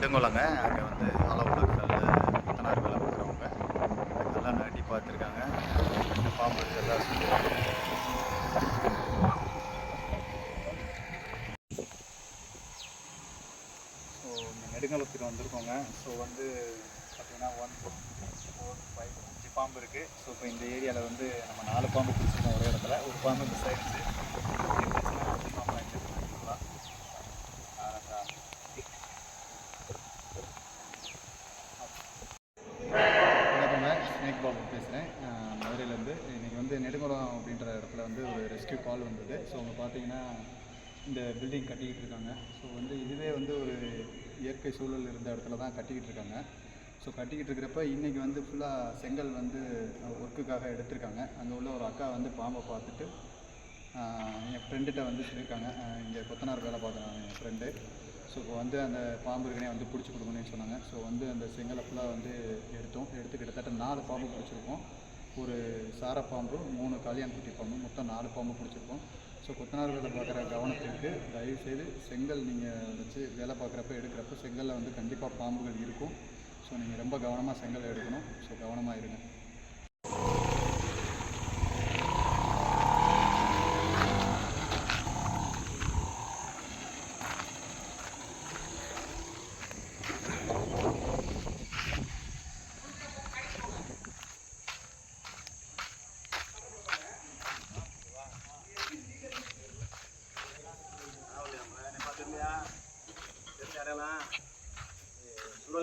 நெடுங்குளங்க அங்கே வந்து ஆலப்புழக்கல்ல புத்தனார் வேலை பார்க்குறவங்க நல்லா நாட்டி பார்த்துருக்காங்க. பாம்பு எல்லாம் ஸோ இந்த நெடுங்குளத்துக்கு வந்திருக்கோங்க. ஸோ வந்து பார்த்தீங்கன்னா ஒன் ஃபோர் ஃபைவ் அஞ்சு பாம்பு இருக்குது ஸோ இப்போ இந்த ஏரியாவில் வந்து நம்ம நாலு பாம்பு பிடிச்சி ஒரே இடத்துல ஒரு பாம்பு மிஸ் ஆயிடுச்சு இருந்துச்சுன்னா அஞ்சு பாம்பு வாங்கி எடுத்துக்கலாம் வணக்கங்க ஸ்னேக் பாபு பேசுகிறேன் மதுரையிலேருந்து இன்றைக்கி வந்து நெடுங்குளம் அப்படின்ற இடத்துல வந்து ஒரு ரெஸ்க்யூ கால் வந்தது. ஸோ அவங்க பார்த்தீங்கன்னா இந்த பில்டிங் கட்டிக்கிட்டு இருக்காங்க. ஸோ வந்து இதுவே வந்து ஒரு இயற்கை சூழல் இருந்த இடத்துல தான் கட்டிக்கிட்டு இருக்காங்க. ஸோ கட்டிக்கிட்டு இருக்கிறப்ப இன்றைக்கி வந்து ஃபுல்லாக செங்கல் வந்து ஒர்க்குக்காக எடுத்திருக்காங்க. அங்கே உள்ள ஒரு அக்கா வந்து பாம்பை பார்த்துட்டு என் ஃப்ரெண்டுகிட்ட வந்து சொல்லியிருக்காங்க. இங்கே கொத்தனார் வேலை பார்க்குறாங்க என் ஃப்ரெண்டு ஸோ இப்போ வந்து அந்த பாம்பு இருக்கனே வந்து பிடிச்சி கொடுக்கணும்னு சொன்னாங்க. ஸோ வந்து அந்த செங்கலை ஃபுல்லாக வந்து எடுத்தோம். எடுத்து கிட்டத்தட்ட நாலு பாம்பு பிடிச்சிருக்கோம். ஒரு சாரப்பாம்பு மூணு கல்யாண்குட்டி பாம்பு மொத்தம் நாலு பாம்பு பிடிச்சிருக்கோம். ஸோ கொத்தனார் வேலை பார்க்குற கவனத்திற்கு தயவுசெய்து செங்கல் நீங்கள் வச்சு வேலை பார்க்குறப்ப எடுக்கிறப்ப செங்கலில் வந்து கண்டிப்பாக பாம்புகள் இருக்கும். ஸோ நீங்கள் ரொம்ப கவனமாக செங்கல் எடுக்கணும். ஸோ கவனமாக இருங்க.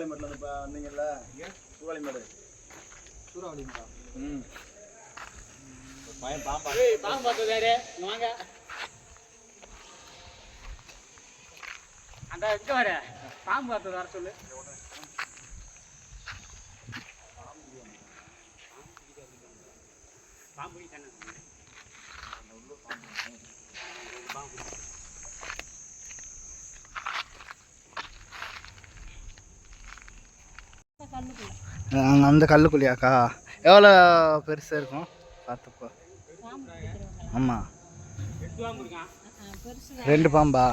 சூறாவளி மட்டும் இப்போ வந்தீங்கல்ல? சூறாவளி மாடு சூறாவளி ம். பையன் பாம்பா. பாம்பு பார்த்தது யாரு இங்க வாங்க. அந்த எங்க வர? பாம்பு பார்த்தது வர சொல்லு. பாம்பு பிடிச்சானே. பாம்பு அங்கே அந்த கல்லுக்குள்ளியாக்கா எவ்வளோ பெருசாக இருக்கும்? பார்த்துப்போ ஆமாம் ரெண்டு பாம்பா?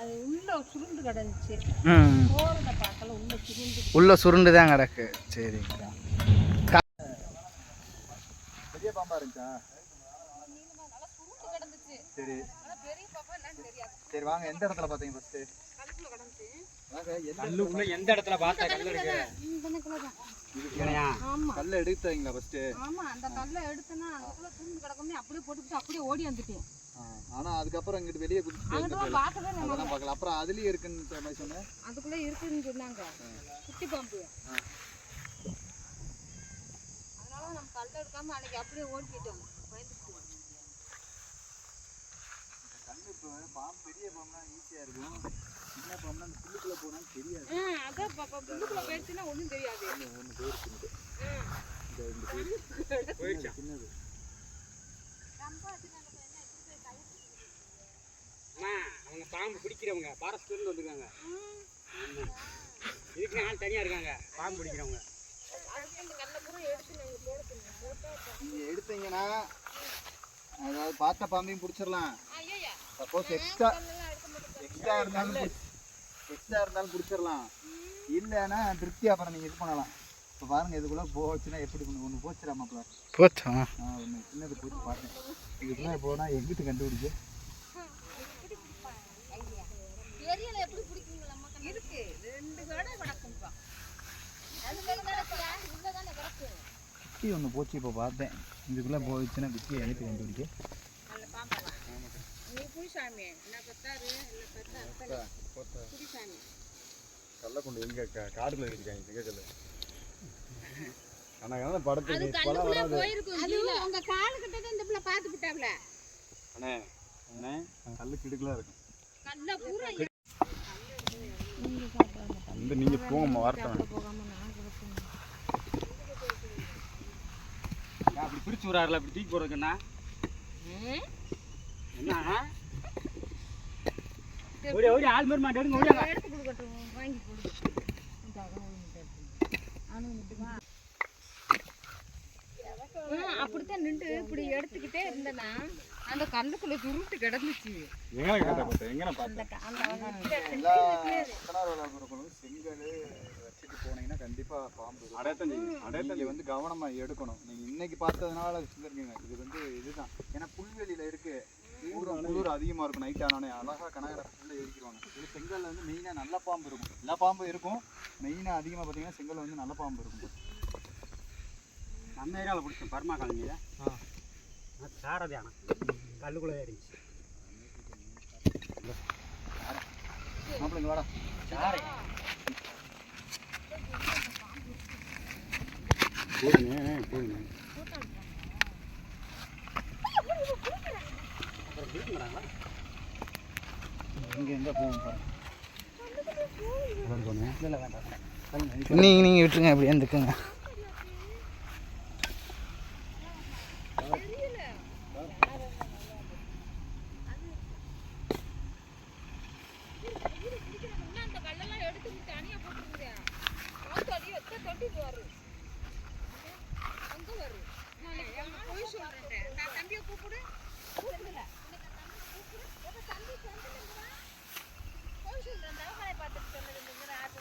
அது உள்ள சுருண்டு கிடந்துச்சு. ம். போறத பார்க்கல உள்ள சுருண்டு. உள்ள சுருண்டு தான் கிடக்கு. சரிங்கக்கா பெரிய பாம்பா இருக்கா நல்லா சுருண்டு கிடந்துச்சு. சரி. ஆனா சரி வாங்க. எந்த இடத்துல கழுத்துல கிடந்துச்சு வாங்க எந்த இடத்துல பார்த்தா கல்லு இருக்கு? கல்லை எடுத்தீங்களா ஆமா அந்த கல்லை அதுக்குள்ள சுருண்டு கிடக்கும்னு அப்படியே போட்டுக்கிட்டு அப்படியே ஓடி வந்துட்டேன். ஆனால் அதுக்கப்புறம் இங்கிட்டு வெளியே குதிச்சு பார்க்கவே அதெல்லாம் பார்க்கல. அப்புறம் அதுலேயே இருக்குன்னு மாதிரி சொன்னேன். அதுக்குள்ள இருக்குன்னு சொன்னாங்க. குட்டி பாம்பு. அதனால நம்ம கல்லை எடுக்காம அன்னைக்கு அப்படியே ஓடிக்கிட்டோம் பயந்துட்டு கல்லு இப்போ பாம்பு பெரிய பாம்புனா ஈஸியாக இருக்கும். சின்ன பாம்புனா அந்த புல்லுக்குள்ளே போனால் தெரியாது. அதான் பாப்பா. புல்லுக்குள்ள போயிடுச்சுன்னா ஒன்றும் தெரியாது. ஒன்று இந்த இந்த பெரிய போயிடுச்சா? சின்னது அவங்க பாம்பு பிடிக்கிறவங்க ஃபாரஸ்ட்ல இருந்து வந்திருக்காங்க. இதுக்கு ஆள் தனியா இருக்காங்க. பாம்பு பிடிக்கிறவங்க. நாங்கள் நீங்கள் எடுத்தீங்கன்னா அதாவது பார்த்த பாம்பையும் பிடிச்சிடலாம். ஐயா சப்போஸ் எக்ஸ்ட்ரா எக்ஸ்ட்ரா இருந்தாலும் எக்ஸ்ட்ரா இருந்தாலும் பிடிச்சிடலாம் இல்லைன்னா திருப்தி அப்புறம் நீங்கள் இது பண்ணலாம். இப்போ பாருங்க இதுக்குள்ளே போச்சுன்னா எப்படி பண்ணு? ஒன்று போச்சுடாமாப்ல போச்சா? ஆ ஒன்று சின்னது போச்சு பார்த்தேன் இதுக்குள்ளே போனால் எங்கிட்டு கண்டுபிடிச்சு குட்டி ஒன்று போச்சு இப்போ பார்த்தேன். இதுக்குள்ளே போச்சுன்னா குட்டியை எங்கிட்டு கண்டுபிடிக்க? புளிசாமி. என்ன பத்தாரு இல்லை பத்தா? புளிசாமி. கல்ல கொண்டு எங்க கா- காடுல இருக்காங்க சிங்கக்கல்ல ஆனா என்ன படத்துக்கு அது கல்லுக்குள்ள போயிருக்கும் அது உங்க காலு கிட்ட இந்த பிள்ளை பார்த்து விட்டாப்ல அண்ணே அண்ணே கல்லு கிடுக்கலா இருக்கும் கல்ல பூரா நீங்க போங்கம்மா வரட்டும் போகாம நான். கிடப்பேன் அப்படி பிரிச்சு விடாருல அப்படி தூக்கி போறதுக்குண்ணா என்ன ஓடி ஓடி ஆள் மாதிரி மாட்டேன் ஓடியாங்க எடுத்து கொடுக்கட்டும் வாங்கி கொடு. அப்படித்தான் நின்று இப்படி எடுத்துக்கிட்டே இருந்தேன்னா அந்த கல்லுக்குள்ள சுருட்டு கிடந்துச்சு. எங்க கேட்ட பார்த்தேன் எங்க அந்த க- அந்த அந்த எல்லா கொத்தனார் வேலை பார்க்குறவங்களும் கண்டிப்பாக பாம்பு நீங்க வந்து கவனமா எடுக்கணும். நீங்க இன்னைக்கு பார்த்ததுனால வச்சுருக்கீங்க இது வந்து இதுதான். ஏன்னா புல்வெளியில இருக்கு. குளிர் அதிகமா இருக்கும். நைட் ஆனானே அழகா கனகர ஃபுல்ல ஏறிக்குவாங்க இது செங்கல்ல வந்து மெயினா நல்ல பாம்பு இருக்கும். எல்லா பாம்பும் இருக்கும். மெயினா அதிகமா பார்த்தீங்கன்னா செங்கல்ல வந்து நல்ல பாம்பு இருக்கும். நம்ம ஏரியாவில் பிடிச்சோம் பர்மா காலனியில் சாரதி ஆனால் கல்லுக்குள்ளே ஏறிச்சு மாப்பிள்ளை இங்க வாடா. சாரை போதுங்க போதுங்க அப்புறம் பிடிக்கிறாங்களா இங்க எங்க போகும் பாரு இல்லை வேண்டாம் நீங்கள் நீங்கள் விட்டுருங்க அப்படியே இருந்துக்குங்க இன்னும் அந்த கல்லெல்லாம் எடுத்து தனியா போட்டுருங்க காத்து அடி வச்சா தொட்டிட்டு வரும் அங்க வரும் நான் போய் சொல்றேன் நான் தம்பியை கூப்பிடு கூப்பிடல கூப்பிடு தம்பி சொந்தம் போய் சொல்றேன் தவமலை பார்த்துட்டு சொன்னது ஆசை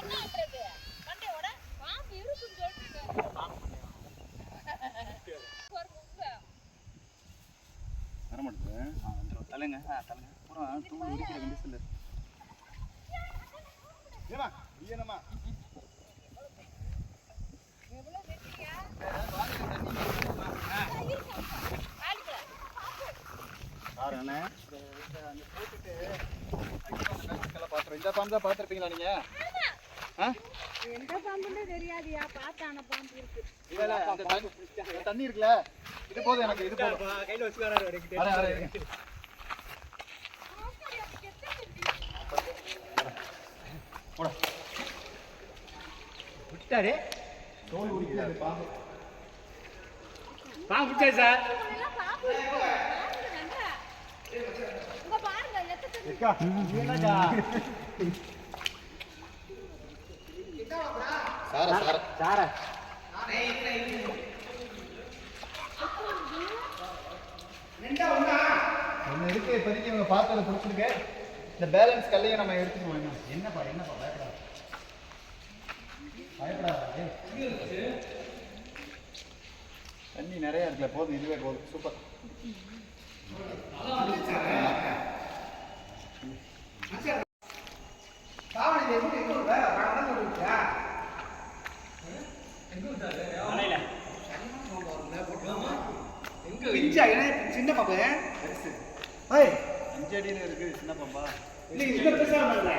என்ன ஆகுறது மண்டையோட பாம்பு இருக்குன்னு சொல்லிட்டு ஒரு மும்பை தரமாட்டேன் தலைங்க ஆ தலைங்க பூரா தூள் உரிக்கிற கண்டிஷன்ல ஏமா ஏனம்மா எவ்வளவு இந்த பாம்பு தான் பார்த்துருப்பீங்களா நீங்க? எந்த பாம்புன்னு தெரியாதியா? பார்த்தான பாம்பு இருக்கு. இல்ல இல்ல அந்த தண்ணி இருக்குல்ல? இது போதும் எனக்கு இது போதும். கையில் வச்சு வராரு அட, அட, இருங்க. விட்டாரு. பிடிச்சாரு சார் பாம்பு. பாம்பு பாருங்க சார சார சார. ஒன்று இருக்கு. இப்போதைக்கு இவங்க பார்த்ததை பிடிச்சிருக்கு இந்த பேலன்ஸ் கல்லையும் நம்ம எடுத்துக்குவோம் என்ன என்னப்பா என்னப்பா பயப்படாத. பயப்படாத. தண்ணி நிறைய இருக்குல்ல போதும் இதுவே போதும். சூப்பர். பாம்பு அஞ்சு அடியில் இருக்கு சின்ன பாம்பா இல்லை இந்த பெருசாக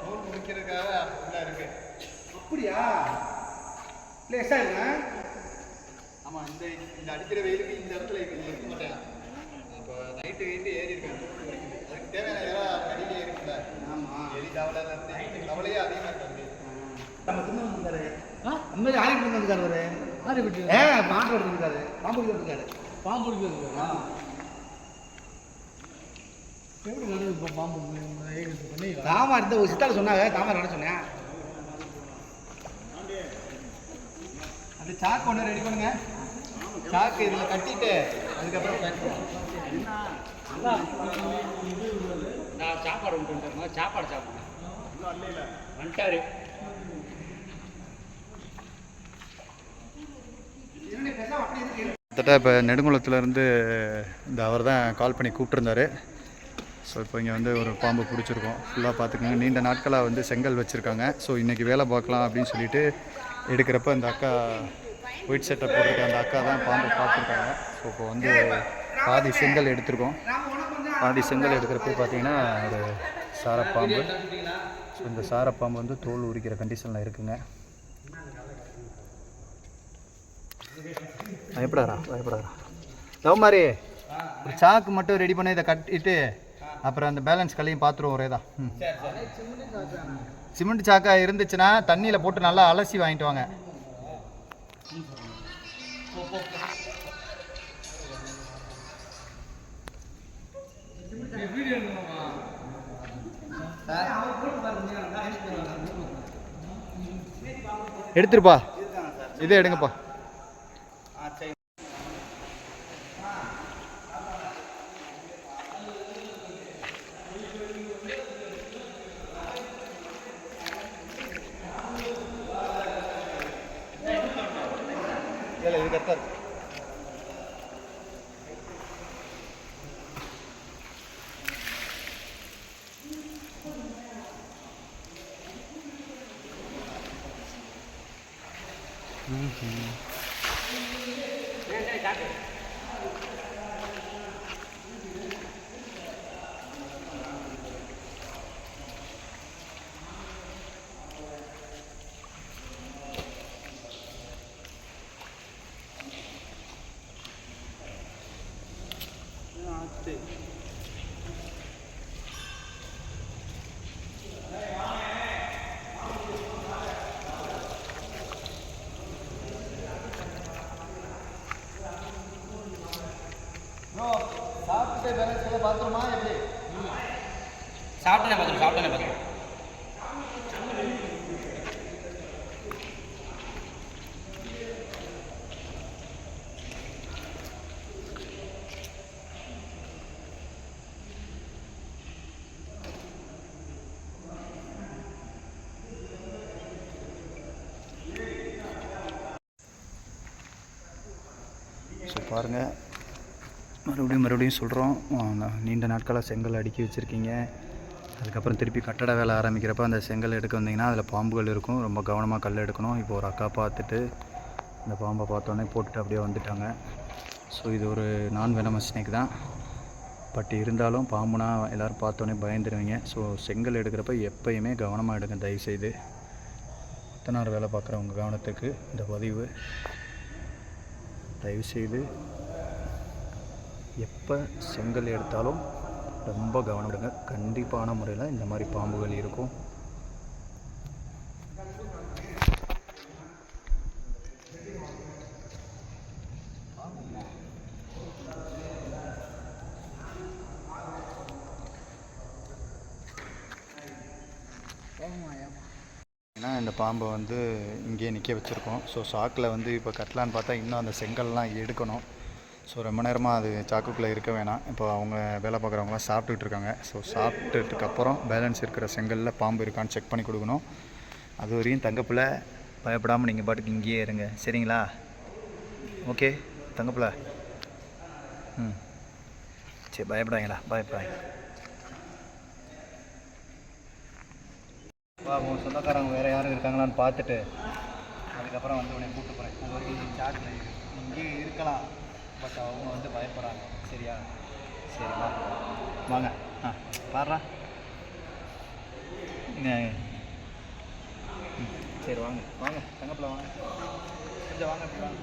நோன் முடிக்கிறதுக்காக ஃபுல்லாக இருக்கு. அப்படியா? இல்லை எக்ஸ்ட்ரா இருங்க ஆமா இந்த இந்த அடிக்கிற வெயிலுக்கு இந்த இடத்துல இருக்கு இருக்க மாட்டேன் இப்போ நைட்டு வெயிட்டு ஏறி இருக்கேன் அதுக்கு தேவையான இடம் அடியிலே இருக்குல்ல. ஆமாம் எலி தவளை நந்தி தவளையே அதிகமாக இருக்காது நம்ம தின்னு அந்த மாதிரி ஆடி கொண்டு வந்திருக்காரு அவரு ஆடி பிடிச்சி ஏ பாம்பு எடுத்துருக்காரு பாம்பு எடுத்துருக்காரு பாம்பு எடுத்துருக்காரு எப்படி நடந்தது இப்போ பாம்பு? பண்ணி தாமா இருந்த ஒரு சித்தாள் சொன்னாங்க. தாமா நட சொன்னேன். அந்த சாக்கு ஒன்று ரெடி பண்ணுங்க. சாக்கு இதில் கட்டிட்டு அதுக்கப்புறம் பேக் பண்ணுவோம் நான் சாப்பாடு சாப்பாடு சாப்பிடுங்க. வந்துட்டாரு. கிட்டத்தட்ட இப்போ நெடுங்குளத்துலேருந்து இந்த அவர் தான் கால் பண்ணி கூப்பிட்டுருந்தாரு. ஸோ இப்போ இங்கே வந்து ஒரு பாம்பு பிடிச்சிருக்கோம். ஃபுல்லாக பார்த்துக்கோங்க நீண்ட நாட்களாக வந்து செங்கல் வச்சுருக்காங்க. ஸோ இன்றைக்கி வேலை பார்க்கலாம் அப்படின்னு சொல்லிட்டு எடுக்கிறப்ப அந்த அக்கா ஒயிட் செட்டை போட்டிருக்க அந்த அக்கா தான் பாம்பு பார்த்துருக்காங்க. ஸோ இப்போ வந்து பாதி செங்கல் எடுத்திருக்கோம். பாதி செங்கல் எடுக்கிறப்ப பார்த்தீங்கன்னா ஒரு சாரப்பாம்பு. ஸோ இந்த சாரப்பாம்பு வந்து தோல் உரிக்கிற கண்டிஷனில் இருக்குங்க. பயப்படாரா பயப்படாரா லவ் மாதிரி ஒரு சாக்கு மட்டும் ரெடி பண்ணி இதை கட்டிட்டு அப்புறம் அந்த பேலன்ஸ் கல்லையும் பார்த்துருவோம் ஒரே தான் ம். சிமெண்ட் சாக்கா இருந்துச்சுன்னா தண்ணியில் போட்டு நல்லா அலசி வாங்கிட்டு வாங்க. எடுத்துருப்பா. இதே எடுங்கப்பா. कर Mm-hmm. சாப்பிட்டு பேலன்ஸ் பாத்ரூமா எப்படி சாப்பிட்டேனே பார்த்துருவோம் சாப்பிட்டேனே பார்த்துருவோம் ஸோ பாருங்கள் மறுபடியும் சொல்கிறோம் நீண்ட நாட்களாக செங்கல் அடுக்கி வச்சுருக்கீங்க. அதுக்கப்புறம் திருப்பி கட்டட வேலை ஆரம்பிக்கிறப்ப அந்த செங்கல் எடுக்க வந்தீங்கன்னா அதில் பாம்புகள் இருக்கும். ரொம்ப கவனமாக கல் எடுக்கணும். இப்போ ஒரு அக்கா பார்த்துட்டு இந்த பாம்பை பார்த்தோன்னே போட்டுட்டு அப்படியே வந்துட்டாங்க. ஸோ இது ஒரு நான் வெனமஸ் ஸ்னேக் தான். பட் இருந்தாலும் பாம்புனா எல்லோரும் பார்த்தோன்னே பயந்துருவீங்க. ஸோ செங்கல் எடுக்கிறப்ப எப்பயுமே கவனமாக எடுங்க தயவுசெய்து. கொத்தனார் வேலை பார்க்குறவங்க கவனத்துக்கு இந்த பதிவு. தயவுசெய்து எப்போ செங்கல் எடுத்தாலும் ரொம்ப கவனம் கண்டிப்பான முறையில் இந்த மாதிரி பாம்புகள் இருக்கும். ஏன்னா இந்த பாம்பை வந்து இங்கேயே நிற்க வச்சுருக்கோம். ஸோ சாக்கில் வந்து இப்போ கட்டலான்னு பார்த்தா இன்னும் அந்த செங்கல்லாம் எடுக்கணும். ஸோ ரொம்ப நேரமாக அது சாக்குக்குள்ளே இருக்க வேணாம். இப்போ அவங்க வேலை பார்க்குறவங்களாம் சாப்பிட்டுட்டு இருக்காங்க ஸோ சாப்பிட்டுட்டுக்கப்புறம் பேலன்ஸ் இருக்கிற செங்கலில் பாம்பு இருக்கான்னு செக் பண்ணி கொடுக்கணும். அது வரையும் தங்கப்பில் பயப்படாமல் நீங்கள் பாட்டுக்கு இங்கேயே இருங்க. சரிங்களா? ஓகே தங்கப்பில்? ம். சரி பயப்படாங்களா பயப்படாங்க உன் சொந்தக்காரங்க வேறு யாரும் இருக்காங்களான்னு பார்த்துட்டு அதுக்கப்புறம் வந்து உன்னை கூப்பிட்டு போகிறேன் அது வரைக்கும் சாட்டில் இங்கேயே இருக்கலாம். பட் அவங்க வந்து பயப்படுறாங்க சரியா? சரி வா. வாங்க. ஆ பாடுறா. சரி வாங்க. வாங்க தங்கப்பில் வாங்க. கொஞ்சம் வாங்க இப்படி வாங்க.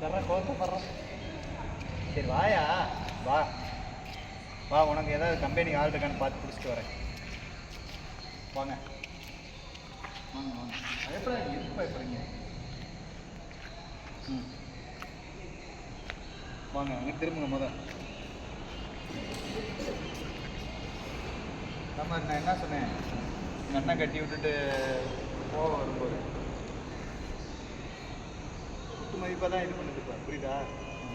தர்ற சரி வாயா. வா. வா உனக்கு ஏதாவது கம்பெனி ஆள் இருக்கான்னு பார்த்து பிடிச்சிட்டு வரேன். வாங்க. வாங்க வாங்க. பயப்படாதீங்க எதுக்கு பயப்படுறீங்க? ம். வாங்க அங்கே திரும்புங்க முத. நம்ம நான் என்ன சொன்னேன்? எங்கள் அண்ணன் கட்டி விட்டுட்டு போக வரும்போது. குத்து மதிப்பாக தான் இது பண்ணுது இப்போ புரியுதா?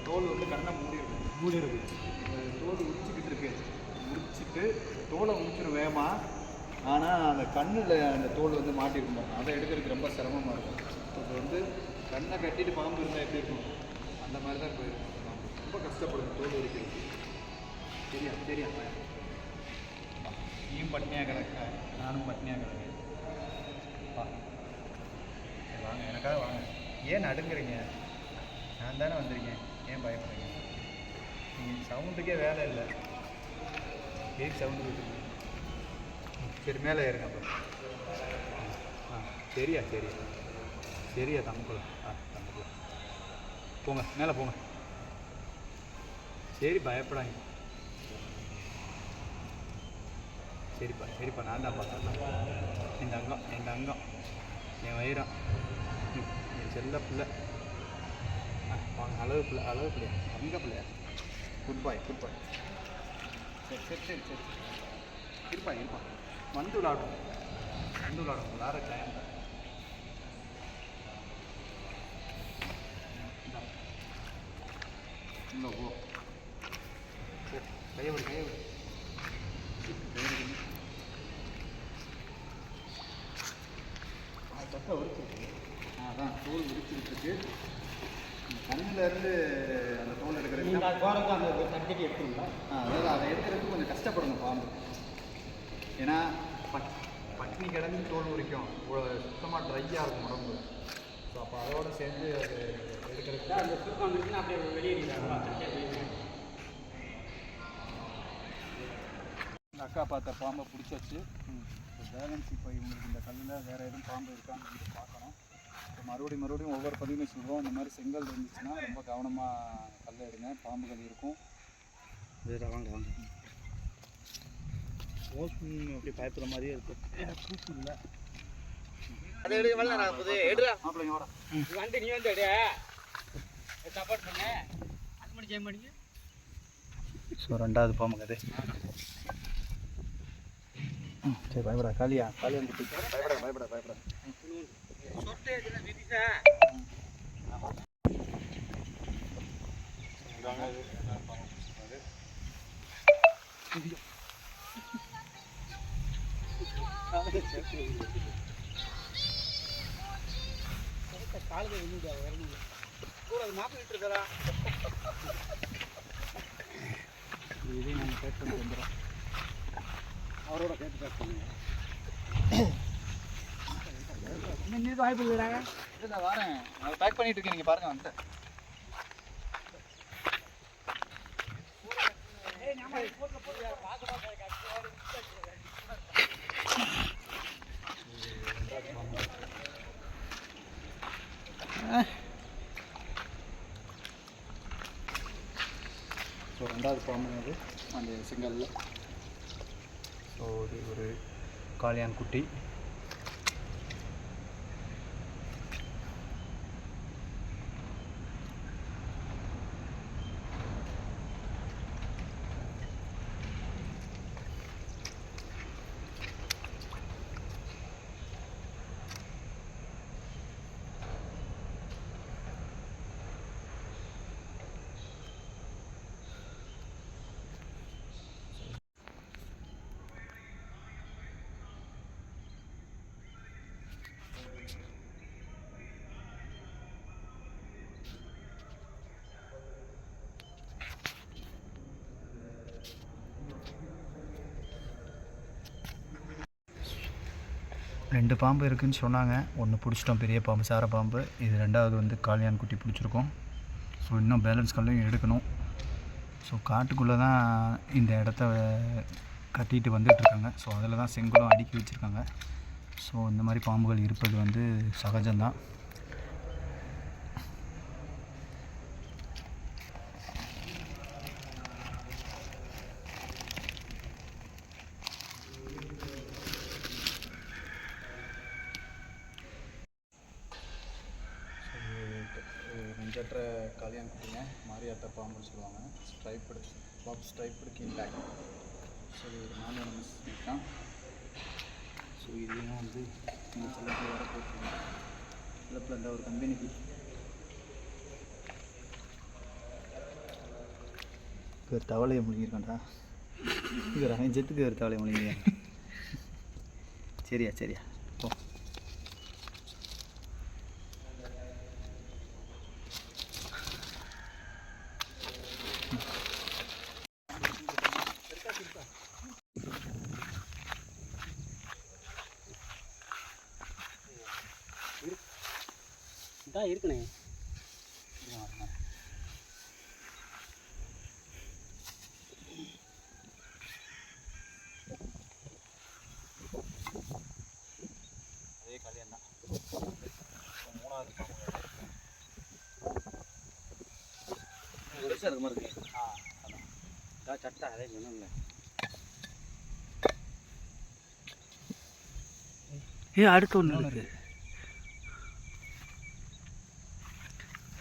தோல் வந்து கண்ணை மூடி இருக்கு. மூடி இருக்கு. தோல் உரிச்சிக்கிட்டு இருக்கு. உரிச்சிட்டு தோலை உரிச்சிடும் வேகமா ஆனால் அந்த கண்ணில் அந்த தோல் வந்து மாட்டிருக்கும்? பாருங்க. அதை எடுக்கிறதுக்கு ரொம்ப சிரமமாக இருக்கும். இப்போ வந்து கண்ணை கட்டிட்டு பாம்பு இருந்தால் எப்படி இருக்கும்? அந்த மாதிரி தான் போயிருக்கும். ரொம்ப கஷ்டப்படும் தோல் எடுக்கிறது சரியா சரியா நீயும் பட்னியாக கிடக்க. நானும் பட்னியாக கிடக்கேன். சரி வாங்க. எனக்காக வாங்க. ஏன் நடுங்குறீங்க? நான் தானே வந்திருக்கேன். ஏன் பயப்படுறீங்க? நீங்கள் சவுண்டுக்கே வேலை இல்லை. ஏன் சவுண்டு கொடுத்துருங்க சரி மேலே ஏறுங்க அப்போ ஆ சரியா சரியா. சரியா தம்பிக்குள்ள ஆ தம்பிக்குள்ள போங்க மேலே போங்க. சரி பயப்படாங்க சரிப்பா சரிப்பா நான் தான் பார்த்தேன் என் தங்கம் என் தங்கம் என் வயிறம். ம், என் செல்ல பிள்ளை. வாங்க அளவு பிள்ளை அளவு பிள்ளையா? தங்க பிள்ளையா? குட் பாய் குட் பாய் சரி சரி சரி சரி. இருப்பா இருப்பா. வந்து விளாடும் வந்து விளாடும் விளாட டைம் இல்லை ஓ கையவிடு கையவிடு தொட்டை உரிச்சிருக்கு. அதான் தோல் உரிச்சுக்கிட்டு இருக்கு கண்ணுல இருந்து அந்த தோல் எடுக்கிறது அந்த ஒரு தட்டி தட்டி எடுத்துருங்களா? அதாவது அதை எடுக்கிறதுக்கு கொஞ்சம் கஷ்டப்படணும் பாம்பு. ஏன்னா பட் பட்டினி கிடந்து தோல் உரிக்கும். சுத்தமாக ட்ரையாக இருக்கும் உடம்பு. ஸோ அப்போ அதோட சேர்ந்து அது எடுக்கிறதுக்கு அந்த சுருக்கம் வந்துச்சுன்னா அப்படியே வெளியேறிடுறாங்களா தட்டியாக வெளியே இந்த அக்கா பார்த்த பாம்பை பிடிச்சாச்சு. பேலன்ஸ் இப்போ இவங்களுக்கு இந்த கல்லில் வேறு எதுவும் பாம்பு இருக்கான்னு வந்து பார்க்கணும். இப்போ மறுபடியும் மறுபடியும் ஒவ்வொரு பதிவுமே சொல்லுவோம் இந்த மாதிரி செங்கல் இருந்துச்சுன்னா ரொம்ப கவனமாக கல் எடுங்க. பாம்புகள் இருக்கும். வேற வாங்க வாங்க. மோஸ்ட்லி அப்படி பயப்படுற மாதிரியே இருக்கு. மாப்பிள்ளைங்க வாடா நீ வந்து நீ வந்து அப்படியே சப்போர்ட் பண்ணு. அது மட்டும் ஸோ ரெண்டாவது பாம்புங்க அது சரி பயப்படா காலியா காலியா பயப்பட பயப்பட பயப்பட சொட்டு இதில் விழுந்தா வரணும் கூட அது மாப்பிட்டு இருக்கதா இதையும் நம்ம பேக் பண்ணி வந்துடும் அவரோட கேட்டு பேக் பண்ணுங்க வாய்ப்பு இல்லை நான் வரேன் நான் பேக் பண்ணிட்டு இருக்கேன் நீங்கள் பாருங்க. வந்துட்டேன் ஸோ ரெண்டாவது பாம்புங்கிறது அந்த செங்கல்ல ஸோ இது ஒரு காளியான் குட்டி. ரெண்டு பாம்பு இருக்குதுன்னு சொன்னாங்க. ஒன்று பிடிச்சிட்டோம் பெரிய பாம்பு சார பாம்பு. இது ரெண்டாவது வந்து காளியான் குட்டி பிடிச்சிருக்கோம். ஸோ இன்னும் பேலன்ஸ் கல்லையும் எடுக்கணும். ஸோ காட்டுக்குள்ளே தான் இந்த இடத்த கட்டிட்டு வந்துட்டுருக்காங்க. ஸோ அதில் தான் செங்கலும் அடுக்கி வச்சுருக்காங்க. ஸோ இந்த மாதிரி பாம்புகள் இருப்பது வந்து சகஜம்தான். பேக் ஸோ இது ஒரு நாலு மிஸ் தான் ஸோ இதையும் வந்து இந்த செல்லத்தில் வர போட்டுருங்க செல்லத்தில் இந்த ஒரு கம்பெனிக்கு ஒரு தவளையை முழுங்கியிருக்கான்டா. இது அவன் செத்துக்கு ஒரு தவளையை முழுங்கியா சரியா சரியா. இதான் இருக்குண்ணே. அதே கல்யாணம் தான். மூணாவது பெருசாக இருக்க மாதிரி இருக்கு? ஆ அதான். சட்டை அதே சொன்னேன்ல. ஏ அடுத்து ஒன்று இருக்கு.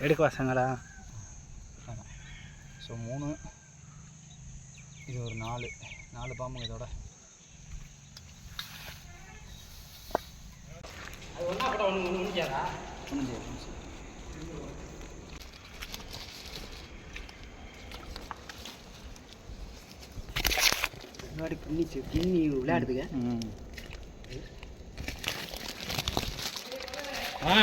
எடுக்க வாசங்களா? ஸோ மூணு. இது ஒரு நாலு. நாலு பாம்புங்க இதோட. முன்னாடி பின்னிச்சு பின்னி விளையாடுதுங்க. ஆ.